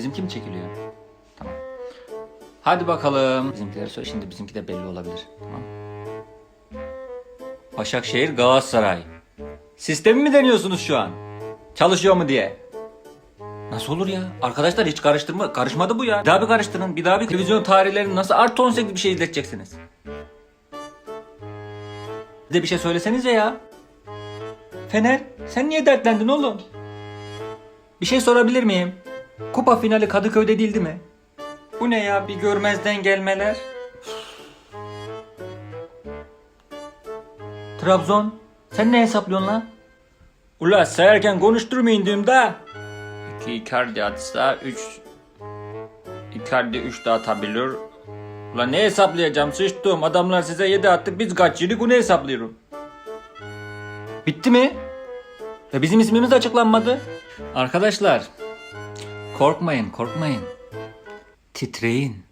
Bizimki mi çekiliyor? Tamam. Hadi bakalım. Bizimkileri söyle şimdi bizimki de belli olabilir. Tamam. Başakşehir Galatasaray. Sistemi mi deniyorsunuz şu an? Çalışıyor mu diye. Nasıl olur ya? Arkadaşlar hiç karıştırma, karışmadı bu ya. Bir daha bir karıştırın. Bir daha bir televizyon tarihlerini nasıl artı 18 bir şey izleteceksiniz? Bir de bir şey söylesenize ya. Fener, sen niye dertlendin oğlum? Bir şey sorabilir miyim? Kupa finali Kadıköy'de değildi mi? Bu ne ya bir görmezden gelmeler? Trabzon, sen ne hesaplıyorsun lan? Ula sayarken konuşturmayın diyorum da. 2 Icardi atsa 3 Icardi 3 de atabilir. Ulan ne hesaplayacağım sıçtım. Adamlar size 7 attı biz kaç yedik bunu hesaplıyorum. Bitti mi? Ve bizim ismimiz açıklanmadı. Arkadaşlar korkmayın korkmayın. Titreyin.